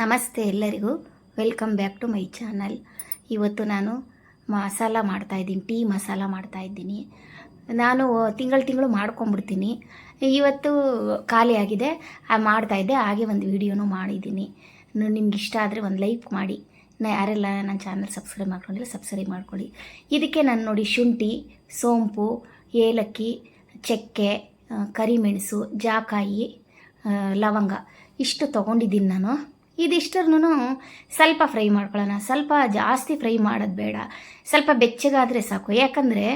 ನಮಸ್ತೆ ಎಲ್ಲರಿಗೂ. Welcome back to my channel ಇವತ್ತು ನಾನು ಮಸಾಲ ಮಾಡ್ತಾಯಿದ್ದೀನಿ ಟೀ ಮಸಾಲ ಮಾಡ್ತಾಯಿದ್ದೀನಿ ನಾನು ತಿಂಗಳು ತಿಂಗಳು ಮಾಡ್ಕೊಂಬಿಡ್ತೀನಿ ಇವತ್ತು ಖಾಲಿ ಆಗಿದೆ ಮಾಡ್ತಾಯಿದ್ದೆ ಹಾಗೆ ಒಂದು ವಿಡಿಯೋನು ಮಾಡಿದ್ದೀನಿ. ನಿಮ್ಗೆ ಇಷ್ಟ ಆದರೆ ಒಂದು ಲೈಕ್ ಮಾಡಿ. ನಾ, ಯಾರೆಲ್ಲ ನನ್ನ ಚಾನಲ್ ಸಬ್ಸ್ಕ್ರೈಬ್ ಮಾಡ್ಕೊಂಡಿಲ್ಲ ಸಬ್ಸ್ಕ್ರೈಬ್ ಮಾಡ್ಕೊಳ್ಳಿ. ಇದಕ್ಕೆ ನಾನು ನೋಡಿ ಶುಂಠಿ, ಸೋಂಪು, ಏಲಕ್ಕಿ, ಚಕ್ಕೆ ಕರಿಮೆಣಸು, ಜಾಕಾಯಿ ಲವಂಗ. ಇಷ್ಟು ತೊಗೊಂಡಿದ್ದೀನಿ ನಾನು. ಇದಿಷ್ಟನ್ನು ಸ್ವಲ್ಪ ಫ್ರೈ ಮಾಡ್ಕೊಳ್ಳೋಣ. ಸ್ವಲ್ಪ ಜಾಸ್ತಿ ಫ್ರೈ ಮಾಡೋದು ಬೇಡ. ಸ್ವಲ್ಪ ಬೆಚ್ಚಗಾದರೆ ಸಾಕು. ಯಾಕಂದರೆ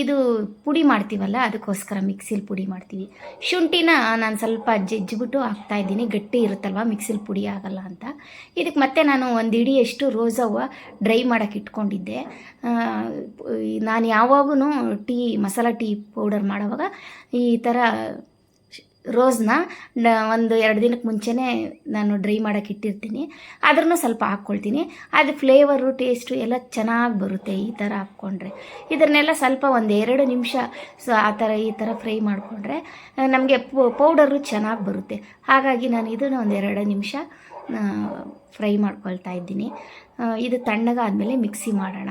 ಇದು ಪುಡಿ ಮಾಡ್ತೀವಲ್ಲ, ಅದಕ್ಕೋಸ್ಕರ ಮಿಕ್ಸಿಲಿ ಪುಡಿ ಮಾಡ್ತೀವಿ. ಶುಂಠಿನ ನಾನು ಸ್ವಲ್ಪ ಜಜ್ಜಿಬಿಟ್ಟು ಹಾಕ್ತಾಯಿದ್ದೀನಿ ಗಟ್ಟಿ ಇರುತ್ತಲ್ವ, ಮಿಕ್ಸಿಲಿ ಪುಡಿ ಆಗಲ್ಲ ಅಂತ. ಇದಕ್ಕೆ ಮತ್ತೆ ನಾನು ಒಂದು ಇಡಿಯಷ್ಟು ರೋಸ್ ಹೂವು ಡ್ರೈ ಮಾಡೋಕ್ಕೆ ಇಟ್ಕೊಂಡಿದ್ದೆ. ನಾನು ಯಾವಾಗೂ ಟೀ, ಮಸಾಲ ಟೀ ಪೌಡರ್ ಮಾಡೋವಾಗ ಈ ಥರ ರೋಸ್ನ ಒಂದು ಎರಡು ದಿನಕ್ಕೆ ಮುಂಚೆನೇ ನಾನು ಡ್ರೈ ಮಾಡೋಕ್ಕೆ ಇಟ್ಟಿರ್ತೀನಿ. ಅದನ್ನು ಸ್ವಲ್ಪ ಹಾಕ್ಕೊಳ್ತೀನಿ. ಅದು ಫ್ಲೇವರು, ಟೇಸ್ಟು ಎಲ್ಲ ಚೆನ್ನಾಗಿ ಬರುತ್ತೆ ಈ ಥರ ಹಾಕ್ಕೊಂಡ್ರೆ. ಇದನ್ನೆಲ್ಲ ಸ್ವಲ್ಪ ಒಂದು ಎರಡು ನಿಮಿಷ ಸೊ ಆ ಥರ ಈ ಥರ ಫ್ರೈ ಮಾಡಿಕೊಂಡ್ರೆ ನಮಗೆ ಪೌಡರು ಚೆನ್ನಾಗಿ ಬರುತ್ತೆ. ಹಾಗಾಗಿ ನಾನು ಇದನ್ನು ಒಂದು ಎರಡು ನಿಮಿಷ ಫ್ರೈ ಮಾಡ್ಕೊಳ್ತಾ ಇದ್ದೀನಿ. ಇದು ತಣ್ಣಗಾದಮೇಲೆ ಮಿಕ್ಸಿ ಮಾಡೋಣ.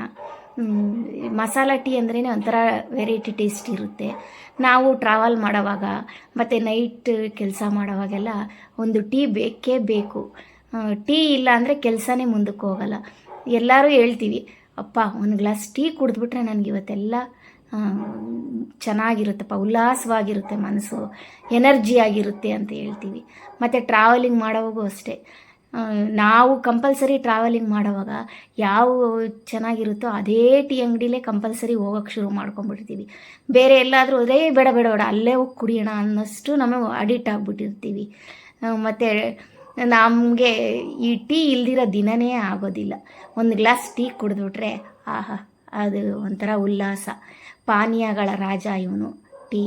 ಮಸಾಲ ಟೀ ಅಂದ್ರೇ ಒಂಥರ ವೆರೈಟಿ ಟೇಸ್ಟ್ ಇರುತ್ತೆ. ನಾವು ಟ್ರಾವೆಲ್ ಮಾಡೋವಾಗ ಮತ್ತು ನೈಟ್ ಕೆಲಸ ಮಾಡೋವಾಗೆಲ್ಲ ಒಂದು ಟೀ ಬೇಕೇ ಬೇಕು. ಟೀ ಇಲ್ಲ ಅಂದರೆ ಕೆಲಸನೇ ಮುಂದಕ್ಕೆ ಹೋಗಲ್ಲ. ಎಲ್ಲರೂ ಹೇಳ್ತೀವಿ, ಅಪ್ಪ, ಒಂದು ಗ್ಲಾಸ್ ಟೀ ಕುಡಿದ್ಬಿಟ್ರೆ ನನಗೆ ಇವತ್ತೆಲ್ಲ ಚೆನ್ನಾಗಿರುತ್ತಪ್ಪ, ಉಲ್ಲಾಸವಾಗಿರುತ್ತೆ ಮನಸ್ಸು ಎನರ್ಜಿ ಆಗಿರುತ್ತೆ ಅಂತ ಹೇಳ್ತೀವಿ. ಮತ್ತು ಟ್ರಾವೆಲಿಂಗ್ ಮಾಡೋವಾಗೂ ಅಷ್ಟೇ. ನಾವು ಕಂಪಲ್ಸರಿ ಟ್ರಾವೆಲಿಂಗ್ ಮಾಡೋವಾಗ ಯಾವ ಚೆನ್ನಾಗಿರುತ್ತೋ ಅದೇ ಟೀ ಅಂಗಡಿಲೇ ಕಂಪಲ್ಸರಿ ಹೋಗೋಕ್ಕೆ ಶುರು ಮಾಡ್ಕೊಂಡ್ಬಿಡ್ತೀವಿ ಬೇರೆ ಎಲ್ಲಾದರೂ ಅದೇ ಬೇಡ ಬೇಡ ಬೇಡ, ಅಲ್ಲೇ ಹೋಗಿ ಕುಡಿಯೋಣ ಅನ್ನೋಷ್ಟು ನಮಗೆ ಅಡಿಕ್ಟ್ ಆಗಿಬಿಟ್ಟಿರ್ತೀವಿ. ಮತ್ತು ನಮಗೆ ಈ ಟೀ ಇಲ್ದಿರೋ ದಿನನೇ ಆಗೋದಿಲ್ಲ. ಒಂದು ಗ್ಲಾಸ್ ಟೀ ಕುಡಿದ್ಬಿಟ್ರೆ, ಆಹಾ, ಅದು ಒಂಥರ ಉಲ್ಲಾಸ. ಪಾನೀಯಗಳ ರಾಜ ಇವನು ಟೀ.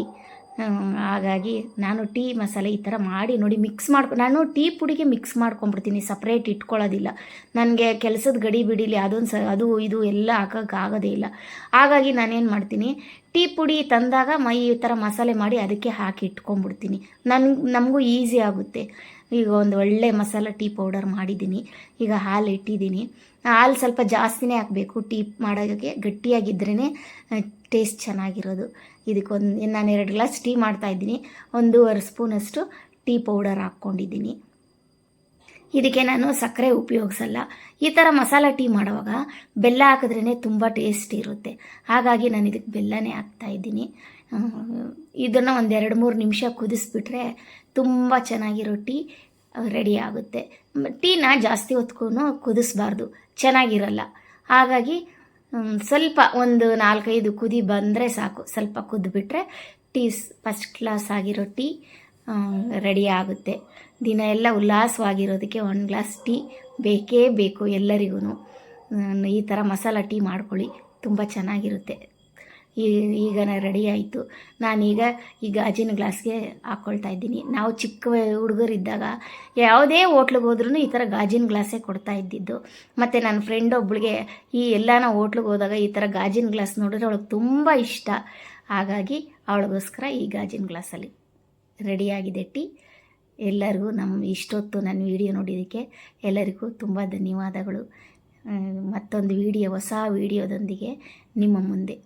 ಹಾಗಾಗಿ ನಾನು ಟೀ ಮಸಾಲೆ ಈ ಥರ ಮಾಡಿ ನೋಡಿ ಮಿಕ್ಸ್ ಮಾಡ್ಕೊ, ನಾನು ಟೀ ಪುಡಿಗೆ ಮಿಕ್ಸ್ ಮಾಡ್ಕೊಂಬಿಡ್ತೀನಿ ಸಪ್ರೇಟ್ ಇಟ್ಕೊಳ್ಳೋದಿಲ್ಲ. ನನಗೆ ಕೆಲಸದ ಗಡಿ ಬಿಡಿಲಿ, ಅದೊಂದು ಸ, ಅದು, ಇದು ಎಲ್ಲ ಹಾಕೋಕ್ಕಾಗೋದೇ ಇಲ್ಲ. ಹಾಗಾಗಿ ನಾನೇನು ಮಾಡ್ತೀನಿ ಟೀ ಪುಡಿ ತಂದಾಗ ಮೈ ಈ ಥರ ಮಸಾಲೆ ಮಾಡಿ ಅದಕ್ಕೆ ಹಾಕಿ ಇಟ್ಕೊಂಡ್ಬಿಡ್ತೀನಿ. ನನ್ಗೆ ನಮಗೂ ಈಸಿ ಆಗುತ್ತೆ. ಈಗ ಒಂದು ಒಳ್ಳೆ ಮಸಾಲ ಟೀ ಪೌಡರ್ ಮಾಡಿದ್ದೀನಿ. ಈಗ ಹಾಲು ಇಟ್ಟಿದ್ದೀನಿ. ಹಾಲು ಸ್ವಲ್ಪ ಜಾಸ್ತಿನೇ ಹಾಕಬೇಕು. ಟೀ ಮಾಡೋಕ್ಕೆ ಗಟ್ಟಿಯಾಗಿದ್ರೇ ಟೇಸ್ಟ್ ಚೆನ್ನಾಗಿರೋದು. ಇದಕ್ಕೊಂದು, ನಾನು ಎರಡು ಗ್ಲಾಸ್ ಟೀ ಮಾಡ್ತಾಯಿದ್ದೀನಿ ಒಂದೂವರೆ ಸ್ಪೂನಷ್ಟು ಟೀ ಪೌಡರ್ ಹಾಕ್ಕೊಂಡಿದ್ದೀನಿ. ಇದಕ್ಕೆ ನಾನು ಸಕ್ಕರೆ ಉಪಯೋಗಿಸಲ್ಲ. ಈ ಥರ ಮಸಾಲ ಟೀ ಮಾಡುವಾಗ ಬೆಲ್ಲ ಹಾಕಿದ್ರೇ ತುಂಬ ಟೇಸ್ಟ್ ಇರುತ್ತೆ. ಹಾಗಾಗಿ ನಾನು ಇದಕ್ಕೆ ಬೆಲ್ಲನೇ ಹಾಕ್ತಾ ಇದ್ದೀನಿ. ಇದನ್ನು ಒಂದು ಎರಡು ಮೂರು ನಿಮಿಷ ಕುದಿಸ್ಬಿಟ್ರೆ ತುಂಬ ಚೆನ್ನಾಗಿರೋ ಟೀ ರೆಡಿ ಆಗುತ್ತೆ. ಟೀನ ಜಾಸ್ತಿ ಹೊತ್ಗೂ ಕುದಿಸ್ಬಾರ್ದು. ಚೆನ್ನಾಗಿರಲ್ಲ. ಹಾಗಾಗಿ ಸ್ವಲ್ಪ ಒಂದು ನಾಲ್ಕೈದು ಕುದಿ ಬಂದರೆ ಸಾಕು. ಸ್ವಲ್ಪ ಕುದ್ಬಿಟ್ರೆ ಟೀ ಫಸ್ಟ್ ಕ್ಲಾಸ್ ಆಗಿರೋ ಟೀ ರೆಡಿ ಆಗುತ್ತೆ. ದಿನ ಎಲ್ಲ ಉಲ್ಲಾಸವಾಗಿರೋದಕ್ಕೆ ಒಂದು ಗ್ಲಾಸ್ ಟೀ ಬೇಕೇ ಬೇಕು ಎಲ್ಲರಿಗೂ ಈ ಥರ ಮಸಾಲ ಟೀ ಮಾಡ್ಕೊಳ್ಳಿ. ತುಂಬ ಚೆನ್ನಾಗಿರುತ್ತೆ. ಈ, ಈಗ ರೆಡಿ ಆಯಿತು. ನಾನೀಗ ಈ ಗಾಜಿನ ಗ್ಲಾಸ್ಗೆ ಹಾಕ್ಕೊಳ್ತಾ ಇದ್ದೀನಿ. ನಾವು ಚಿಕ್ಕ ಹುಡುಗರಿದ್ದಾಗ ಯಾವುದೇ ಹೋಟ್ಲಿಗೆ ಹೋದ್ರೂ ಈ ಥರ ಗಾಜಿನ ಗ್ಲಾಸೇ ಕೊಡ್ತಾ ಇದ್ದಿದ್ದು. ಮತ್ತು ನನ್ನ ಫ್ರೆಂಡ್ ಒಬ್ಬಳಿಗೆ ಈ ಎಲ್ಲಾನ ಹೋಟ್ಲಿಗೆ ಹೋದಾಗ ಈ ಥರ ಗಾಜಿನ ಗ್ಲಾಸ್ ನೋಡಿದ್ರೆ ಅವಳಿಗೆ ತುಂಬ ಇಷ್ಟ. ಹಾಗಾಗಿ ಅವಳಿಗೋಸ್ಕರ ಈ ಗಾಜಿನ ಗ್ಲಾಸಲ್ಲಿ ರೆಡಿಯಾಗಿದೆ ಟೀ. ಎಲ್ಲರಿಗೂ ನಮ್ಮ ಇಷ್ಟೊತ್ತು ನನ್ನ ವಿಡಿಯೋ ನೋಡಿದ್ದಕ್ಕೆ ಎಲ್ಲರಿಗೂ ತುಂಬ ಧನ್ಯವಾದಗಳು. ಮತ್ತೊಂದು ವಿಡಿಯೋ, ಹೊಸ ವಿಡಿಯೋದೊಂದಿಗೆ ನಿಮ್ಮ ಮುಂದೆ.